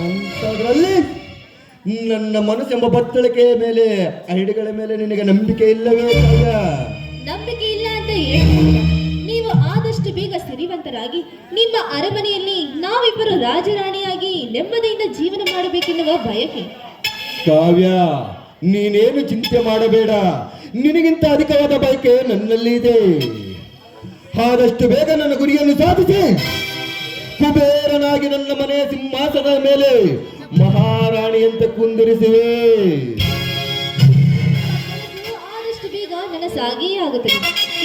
ಅಂಥದ್ರಲ್ಲಿ ನನ್ನ ಮನಸ್ಸೆಂಬ ಬತ್ತಳಿಕೆಯ ಮೇಲೆ ಐಡಿಗಳ ಮೇಲೆ ನಿನಗೆ ನಂಬಿಕೆ ಇಲ್ಲವೇ ಕಾವ್ಯ ನಂಬಿಕೆ ಇಲ್ಲ ಅಂತ ನೀವು ಆದಷ್ಟು ಬೇಗ ಸಿರಿವಂತರಾಗಿ ನಿಮ್ಮ ಅರಮನೆಯಲ್ಲಿ ನಾವಿಬ್ಬರು ರಾಜರಾಣಿಯಾಗಿ ನೆಮ್ಮದಿಯಿಂದ ಜೀವನ ಮಾಡಬೇಕೆನ್ನುವ ಬಯಕೆ. ಕಾವ್ಯ ನೀನೇನು ಚಿಂತೆ ಮಾಡಬೇಡ. ನಿನಗಿಂತ ಅಧಿಕವಾದ ಬಯಕೆ ನನ್ನಲ್ಲಿ ಇದೆ ಆದಷ್ಟು ಬೇಗ ನನ್ನ ಗುರಿಯನ್ನು ಸಾಧಿಸಿ. ಕುಬೇರನಾಗಿ ನನ್ನ ಮನೆಯ ಸಿಂಹಾಸನದ ಮೇಲೆ ಮಹಾರಾಣಿಯಂತೆ ಕುಂದಿರಿಸಿವೆ. ಆದಷ್ಟು ಬೇಗ ನನಸಾಗಿಯೇ ಆಗುತ್ತದೆ.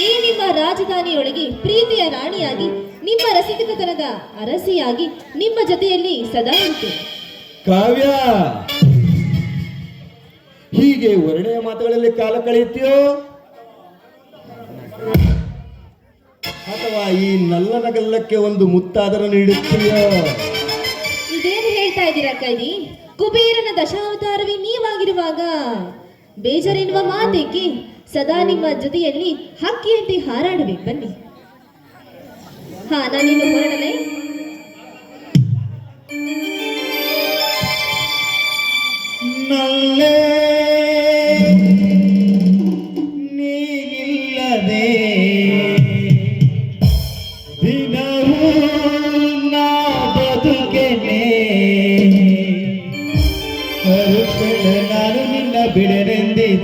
ಈ ನಿಮ್ಮ ರಾಜಧಾನಿಯೊಳಗೆ ಪ್ರೀತಿಯ ರಾಣಿಯಾಗಿ ನಿಮ್ಮ ರಸಿಕತನದ ಅರಸಿಯಾಗಿ ನಿಮ್ಮ ಜೊತೆಯಲ್ಲಿ ಸದಾ ಇರುತ್ತೇನೆ. ಕಾವ್ಯ ಹೀಗೆ ವರ್ಣೆಯ ಮಾತುಗಳಲ್ಲಿ ಕಾಲ ಕಳೆಯುತ್ತೀಯೋ? ಅಥವಾ ಈ ನಲ್ಲನಗಲ್ಲಕ್ಕೆ ಒಂದು ಮುತ್ತಾದರ ನೀಡುತ್ತೀಯೋ? ಇದೇನು ಹೇಳ್ತಾ ಇದ್ದೀರಾ ಕೈದಿ? ಕುಬೇರನ ದಶಾವತಾರವೇ ನೀವಾಗಿರುವಾಗ ಬೇಜಾರೆನ್ನುವ ಮಾತೇಕೆ ಸದಾ ನಿಮ್ಮ ಜೊತೆಯಲ್ಲಿ ಹಕ್ಕಿಯಂತೆ ಹಾರಾಡಬೇಕು ಬನ್ನಿ. ಹಾ ನಾನಿನ್ನು ಹೊರಡಲೇ. ನಲ್ಲೇ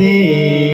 দে